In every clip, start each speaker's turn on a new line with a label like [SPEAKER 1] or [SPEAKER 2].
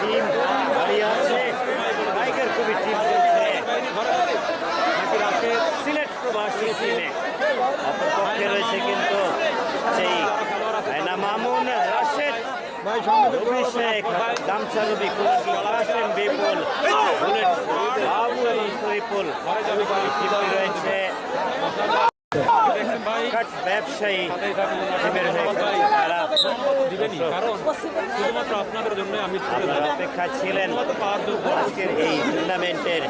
[SPEAKER 1] Team দাঁড়িয়ে আছে বাইকের খুবই টিম চলছে নাকি আছে সিলেট প্রবাসী টিমে অপর পক্ষে রয়েছে কিন্তু সেই আয়না মামুন রাশেদ অভিষেক গামছা রবি কাসেম বিপুল বুলেট বাবু এবং রয়েছে কাঠ ব্যবসায়ী তারা
[SPEAKER 2] শুধুমাত্র আপনাদের জন্য আমি
[SPEAKER 1] আপনারা ছিলেন আজকের এই টুর্নামেন্টের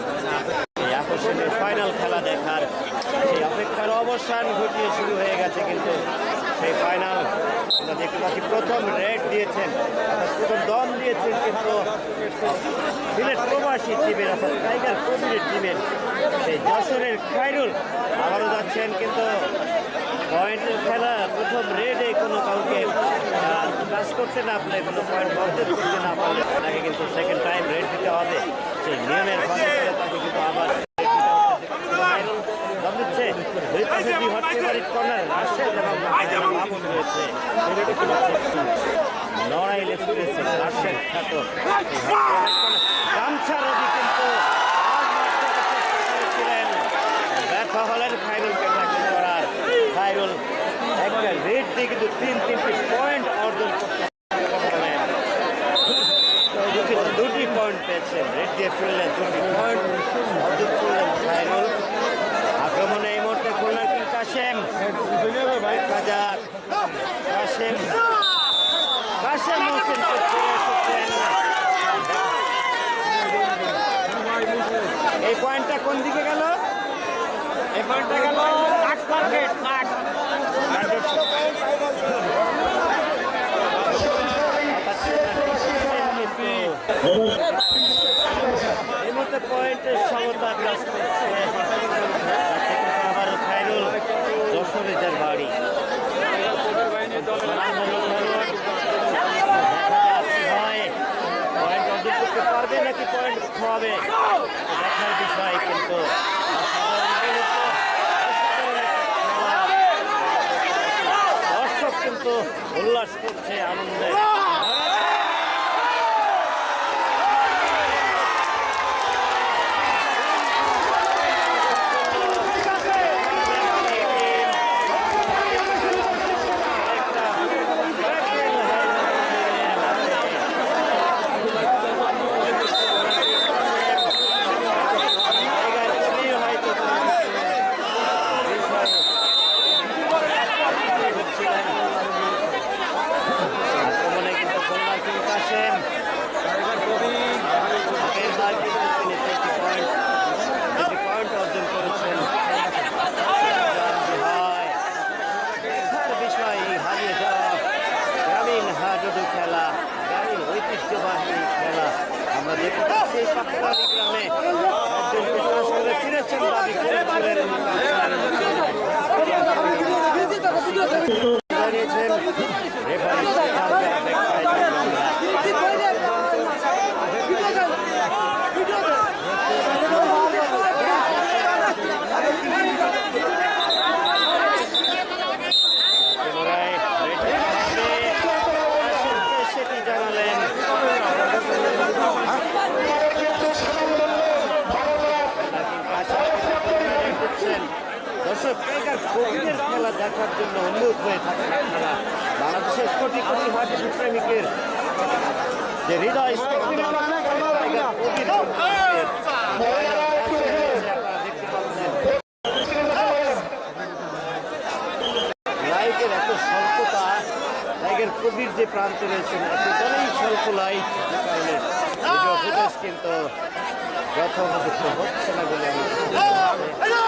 [SPEAKER 1] আকর্ষণের আকর্ষণীয় ফাইনাল খেলা দেখার অবসান ঘটিয়ে শুরু হয়ে গেছে কিন্তু সেই ফাইনাল আমরা দেখতে পাচ্ছি প্রথম রেড দিয়েছেন প্রথম দম দিয়েছেন কিন্তু সিলেট প্রবাসী টিমের, অর্থাৎ টাইগার কবিরের টিমের সেই যশোরের খাইরুল আবারও যাচ্ছেন কিন্তু পয়েন্টের খেলা প্রথম রেডে কোনো কাউকে কাজ করতে না পারলে, কোনো পয়েন্ট বর্জন করতে না পারলে, তাকে কিন্তু সেকেন্ড টাইম রেড দিতে হবে। সেই নিয়মের তাকে কিন্তু আবার দম দিচ্ছে দুই পাশে দুই হট ফেভারিট কর্নার রাশেদ এবং মামুন রয়েছে নড়াইল এক্সপ্রেসে রাশেদ খ্যাত গামছা রবি কিন্তু ব্যর্থ হলেন খাইরুলকে ট্যাকেল করার খাইরুল একটা রেড দিয়ে কিন্তু তিন তিনটি পয়েন্ট অর্জন করতে দুটি- পয়েন্ট পেয়েছেন রেড দিয়ে ফেললেন দুটি পয়েন্ট অর্জন করলেন খাইরুল এই পয়েন্টটা কোন দিকে গেল? এই পয়েন্টটা গেল কাঠ মার্কেট কাঠ এই মুহূর্তে পয়েন্টের সমতা কাজ করছে আবার খাইরুল যশোরে যার বাড়ি হয় পয়েন্ট অর্জন করতে পারবে নাকি পয়েন্ট খোয়াবে দেখার বিষয় কিন্তু দর্শক কিন্তু উল্লাস করছে আনন্দে আক্রমণে কিন্তু খুলনা কিং কাশেম আগের বার কিন্তু তিনি তিনটি পয়েন্ট তিনটি পয়েন্ট অর্জন করেছেন হয় দেখার বিষয় এই হারিয়ে যাওয়া গ্রামীণ হাডুডু খেলা গ্রামীণ ঐতিহ্যবাহী খেলা আমরা দেখতে পাচ্ছি এই পাকড়ালি গ্রামে একজন বিকাশ করে ফিরেছেন দাবি করেছিলেন জানিয়েছেন রেফারি পুনরায় রেডি হবে সেটি জানালেন দিচ্ছেন দর্শক কোভিডের খেলা দেখার জন্য উন্মুখ হয়ে থাকেন আপনারা। বাংলাদেশের কোটি কোটি হাট প্রেমিকের যে হৃদয় লাইটের এত স্বল্পতা লাইগের কবির যে প্রান্তে রয়েছেন এতটাই স্বল্প লাইট কারণে কিন্তু হচ্ছে না বলে আমি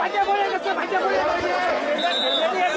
[SPEAKER 1] 반대 보내겠어 반대 보내겠어